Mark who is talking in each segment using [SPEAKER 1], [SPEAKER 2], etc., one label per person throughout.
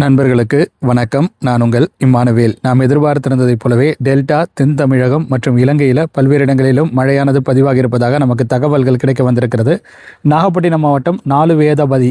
[SPEAKER 1] நண்பர்களுக்கு வணக்கம். நான் உங்கள் இம்மானுவேல். நாம் எதிர்பார்த்திருந்ததைப் போலவே டெல்டா தென் தமிழகம் மற்றும் இலங்கையில் பல்வேறு இடங்களிலும் மழையானது பதிவாக இருப்பதாக நமக்கு தகவல்கள் கிடைக்க வந்திருக்கிறது. நாகப்பட்டினம் மாவட்டம் நாலு வேதபதி.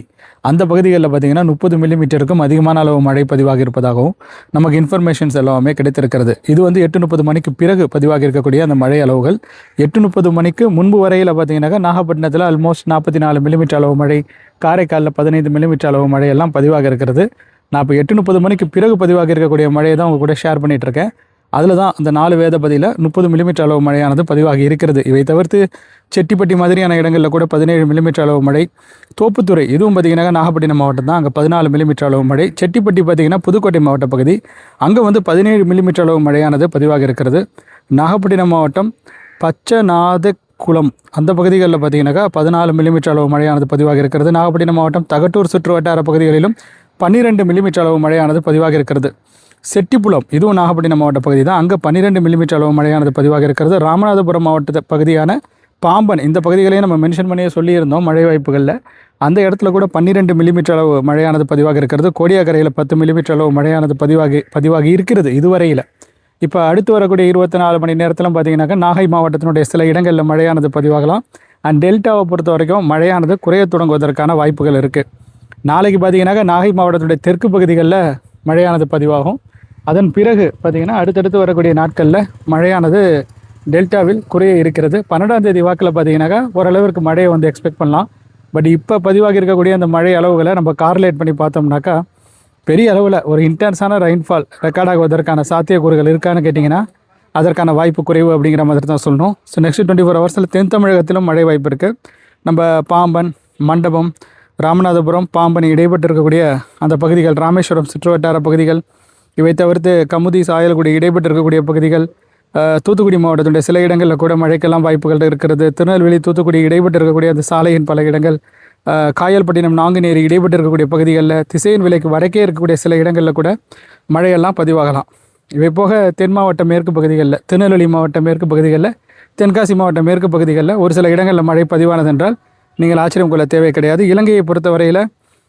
[SPEAKER 1] அந்த பகுதிகளில் பார்த்தீங்கன்னா முப்பது மில்லிமீட்டருக்கும் அதிகமான அளவு மழை பதிவாக இருப்பதாகவும் நமக்கு இன்ஃபர்மேஷன்ஸ் எல்லாமே கிடைத்திருக்கிறது. இது வந்து எட்டு முப்பது மணிக்கு பிறகு பதிவாக இருக்கக்கூடிய அந்த மழை அளவுகள். எட்டு முப்பது மணிக்கு முன்பு வரையில் பார்த்தீங்கன்னாக்கா நாகப்பட்டினத்தில் ஆல்மோஸ்ட் நாற்பத்தி நாலு மில்லிமீட்டர் அளவு மழை காரைக்காலில் பதினைந்து மில்லிமீட்டர் அளவு மழையெல்லாம் பதிவாக இருக்கிறது நான் இப்போ எட்டு முப்பது மணிக்கு பிறகு பதிவாகி இருக்கக்கூடிய மழையை தான் உங்கள் கூட ஷேர் பண்ணிகிட்டு இருக்கேன் அதில் தான் அந்த நாலு வேத பதியில் முப்பது மில்லிமீட்டர் அளவு மழையானது பதிவாகி இருக்கிறது. இவை தவிர்த்து செட்டிப்பட்டி மாதிரியான இடங்களில் கூட பதினேழு மில்லிமீட்டர் அளவு மழை. தோப்புத்துறை இதுவும் பார்த்திங்கன்னா நாகப்பட்டினம் மாவட்டம் தான். அங்கே பதினாலு மில்லிமீட்டர் அளவு மழை. செட்டிப்பட்டி பார்த்தீங்கன்னா புதுக்கோட்டை மாவட்ட பகுதி. அங்கே வந்து பதினேழு மில்லிமீட்டர் அளவு மழையானது பதிவாகி இருக்கிறது. நாகப்பட்டினம் மாவட்டம் பச்சநாத குளம் அந்த பகுதிகளில் பார்த்தீங்கன்னாக்கா பதினாலு மில்லிமீட்டர் அளவு மழையானது பதிவாக இருக்கிறது. நாகப்பட்டினம் மாவட்டம் தகட்டூர் சுற்று வட்டார பகுதிகளிலும் பன்னிரெண்டு மில்லிமீட்டர் அளவு மழையானது பதிவாக இருக்கிறது. செட்டிப்புலம் இதுவும் நாகப்பட்டினம் மாவட்ட பகுதி தான். அங்கே பன்னிரெண்டு மில்லிமீட்டர் அளவு மழையானது பதிவாக இருக்கிறது. ராமநாதபுரம் மாவட்ட பகுதியான பாம்பன் இந்த பகுதிகளையும் நம்ம மென்ஷன் பண்ணியே சொல்லியிருந்தோம் மழை வாய்ப்புகளில். அந்த இடத்துல கூட பன்னிரெண்டு மில்லிமீட்டர் அளவு மழையானது பதிவாக இருக்கிறது. கோடியாக்கரையில் பத்து மில்லிமீட்டர் அளவு மழையானது பதிவாகி பதிவாகி இருக்கிறது இதுவரையில். இப்போ அடுத்து வரக்கூடிய இருபத்தி நாலு மணி நேரத்தில் பார்த்தீங்கன்னாக்கா நாகை மாவட்டத்தினுடைய சில இடங்களில் மழையானது பதிவாகலாம். அண்ட் டெல்டாவை பொறுத்த வரைக்கும் மழையானது குறைய தொடங்குவதற்கான வாய்ப்புகள் இருக்குது நாளைக்கு பார்த்தீங்கன்னாக்கா நாகை மாவட்டத்துடைய தெற்கு பகுதிகளில் மழையானது பதிவாகும். அதன் பிறகு பார்த்தீங்கன்னா அடுத்தடுத்து வரக்கூடிய நாட்களில் மழையானது டெல்டாவில் குறைய இருக்கிறது. பன்னெண்டாம் தேதி வாக்கில் பார்த்தீங்கன்னாக்கா ஓரளவிற்கு மழையை வந்து எக்ஸ்பெக்ட் பண்ணலாம். பட் இப்போ பதிவாகி இருக்கக்கூடிய அந்த மழை அளவுகளை நம்ம கார்லேட் பண்ணி பார்த்தோம்னாக்கா பெரிய அளவில் ஒரு இன்டென்ஸான ரெயின்ஃபால் ரெக்கார்ட் ஆகுவதற்கான சாத்தியக்கூறுகள் இருக்கான்னு கேட்டிங்கன்னா அதற்கான வாய்ப்பு குறைவு அப்படிங்கிற மாதிரி தான் சொல்லணும். ஸோ நெக்ஸ்ட் டுவெண்ட்டி ஃபோர் ஹவர்ஸில் தென் தமிழகத்திலும் மழை வாய்ப்பு இருக்குது நம்ம பாம்பன் மண்டபம் ராமநாதபுரம் பாம்பன் இடைப்பட்டு இருக்கக்கூடிய அந்த பகுதிகள் ராமேஸ்வரம் சுற்றுவட்டார பகுதிகள் இவை தவிர்த்து கமுதி சாயல்குடி இடைப்பட்டு இருக்கக்கூடிய பகுதிகள் தூத்துக்குடி மாவட்டத்துடைய சில இடங்களில் கூட மழைக்கெல்லாம் வாய்ப்புகள் இருக்கிறது. திருநெல்வேலி தூத்துக்குடி இடைப்பட்டு இருக்கக்கூடிய அந்த சாலையின் பல இடங்கள் காயல்பட்டினம் நாங்குநேரி இடைப்பட்டு இருக்கக்கூடிய பகுதிகளில் திசையின் விலைக்கு வடக்கே இருக்கக்கூடிய சில இடங்களில் கூட மழையெல்லாம் பதிவாகலாம். இவை போக தென் மாவட்ட மேற்கு பகுதிகளில் திருநெல்வேலி மாவட்ட மேற்கு பகுதிகளில் தென்காசி மாவட்ட மேற்கு பகுதிகளில் ஒரு சில இடங்களில் மழை பதிவானது என்றால் நீங்கள் ஆச்சரியம் கொள்ள தேவை கிடையாது. இலங்கையை பொறுத்தவரையில்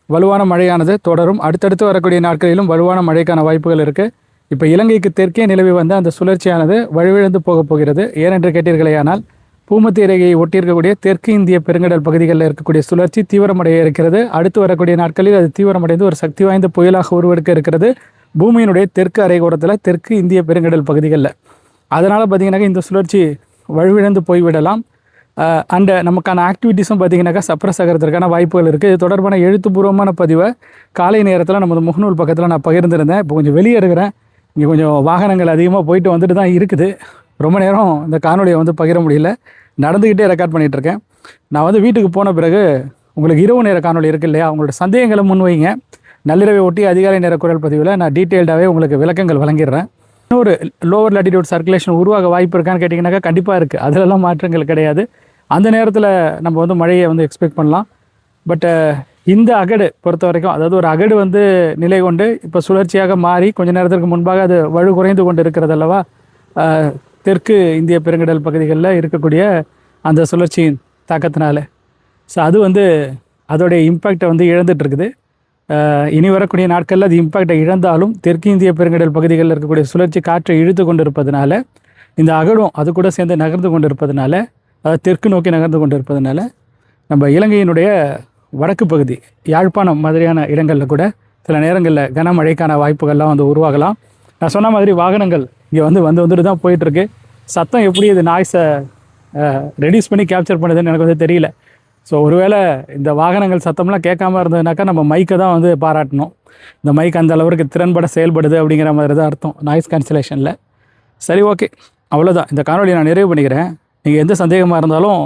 [SPEAKER 1] வலுவான மழையானது தொடரும். அடுத்தடுத்து வரக்கூடிய நாட்களிலும் வலுவான மழைக்கான வாய்ப்புகள் இருக்குது இப்போ இலங்கைக்கு தெற்கே நிலவி வந்த அந்த சுழற்சியானது வலுவிழந்து போகப் போகிறது. ஏனென்று கேட்டீர்களேயானால் பூமத்திய ரேகையை ஒட்டியிருக்கக்கூடிய தெற்கு இந்திய பெருங்கடல் பகுதிகளில் இருக்கக்கூடிய சுழற்சி தீவிரமடைய இருக்கிறது. அடுத்து வரக்கூடிய நாட்களில் அது தீவிரமடைந்து ஒரு சக்தி வாய்ந்த புயலாக உருவெடுக்க இருக்கிறது. பூமியினுடைய தெற்கு அரைகோரத்தில் தெற்கு இந்திய பெருங்கடல் பகுதிகளில். அதனால் பார்த்திங்கனாக்கா இந்த சுழற்சி வலுவிழந்து போய்விடலாம். அண்ட் நமக்கான ஆக்டிவிட்டீஸும் பார்த்தீங்கன்னாக்கா சப்ரஸ் ஆகிறதுக்கான வாய்ப்புகள் இருக்குது இது தொடர்பான எழுத்துப்பூர்வமான பதிவை காலை நேரத்தில் நமது முகநூல் பக்கத்தில் நான் பகிர்ந்திருந்தேன். இப்போ கொஞ்சம் வெளியே இருக்கிறேன். இங்கே கொஞ்சம் வாகனங்கள் அதிகமாக போயிட்டு வந்துட்டு தான் இருக்குது. ரொம்ப நேரம் இந்த காணொலியை வந்து பகிர முடியல. நடந்துக்கிட்டே ரெக்கார்ட் பண்ணிகிட்டு இருக்கேன். நான் வந்து வீட்டுக்கு போன பிறகு உங்களுக்கு இரவு நேர காணொலி இருக்கு இல்லையா? உங்களோட சந்தேகங்களை முன்வைங்க. நள்ளிரவை ஒட்டி அதிகாலை நேர குரல் பதிவில் நான் டீட்டெயில்டாகவே உங்களுக்கு விளக்கங்கள் வழங்கிடுறேன். இன்னொரு லோவர் லாட்டிடியூட் சர்க்குலேஷன் உருவாக வாய்ப்பு இருக்கான்னு கேட்டிங்கனாக்கா கண்டிப்பாக இருக்குது அதிலெல்லாம் மாற்றங்கள் கிடையாது. அந்த நேரத்தில் நம்ம வந்து மழையை வந்து எக்ஸ்பெக்ட் பண்ணலாம். பட்டு இந்த அகடு பொறுத்த வரைக்கும் அதாவது ஒரு அகடு வந்து நிலை கொண்டு இப்போ சுழற்சியாக மாறி கொஞ்ச நேரத்திற்கு முன்பாக அது வலு குறைந்து கொண்டு இருக்கிறது அல்லவா? தெற்கு இந்திய பெருங்கடல் பகுதிகளில் இருக்கக்கூடிய அந்த சுழற்சியின் தாக்கத்தினால. ஸோ அது வந்து அதோடைய இம்பேக்டை வந்து இழந்துட்டுருக்குது இனி வரக்கூடிய நாட்களில் அது இம்பேக்டை இழந்தாலும் தெற்கு இந்திய பெருங்கடல் பகுதிகளில் இருக்கக்கூடிய சுழற்சி காற்றை இழுத்து கொண்டு இருப்பதனால இந்த அகடும் அது கூட சேர்ந்து நகர்ந்து கொண்டு இருப்பதனால அதாவது தெற்கு நோக்கி நகர்ந்து கொண்டு இருப்பதனால நம்ம இலங்கையினுடைய வடக்கு பகுதி யாழ்ப்பாணம் மாதிரியான இடங்களில் கூட சில நேரங்களில் கனமழைக்கான வாய்ப்புகள்லாம் வந்து உருவாகலாம். நான் சொன்ன மாதிரி வாகனங்கள் இங்கே வந்து வந்து வந்துட்டு தான் போயிட்டுருக்கு. சத்தம் எப்படி இது நாய்ஸை ரெடியூஸ் பண்ணி கேப்சர் பண்ணுதுன்னு எனக்கு வந்து தெரியல. ஸோ ஒருவேளை இந்த வாகனங்கள் சத்தம்லாம் கேட்காம இருந்ததுனாக்கா நம்ம மைக்கை தான் வந்து பாராட்டணும். இந்த மைக் அந்த அளவுக்கு திறன்பட செயல்படுது அப்படிங்கிற மாதிரி தான் அர்த்தம் நாய்ஸ் கேன்சலேஷனில் சரி ஓகே அவ்வளோதான் இந்த காணொலியை நான் நிறைவு பண்ணிக்கிறேன். நீங்கள் எந்த சந்தேகமாக இருந்தாலும்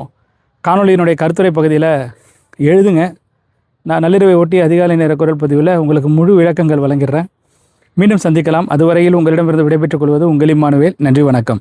[SPEAKER 1] காணொலியினுடைய கருத்துரை பகுதியில் எழுதுங்க. நான் நள்ளிரவை ஒட்டி அதிகாலை நேர குரல் பதிவில் உங்களுக்கு முழு விளக்கங்கள் வழங்கிடுறேன். மீண்டும் சந்திக்கலாம். அதுவரையில் உங்களிடமிருந்து விடைபெற்றுக் கொள்வது உங்களின் மானுவேல் நன்றி வணக்கம்.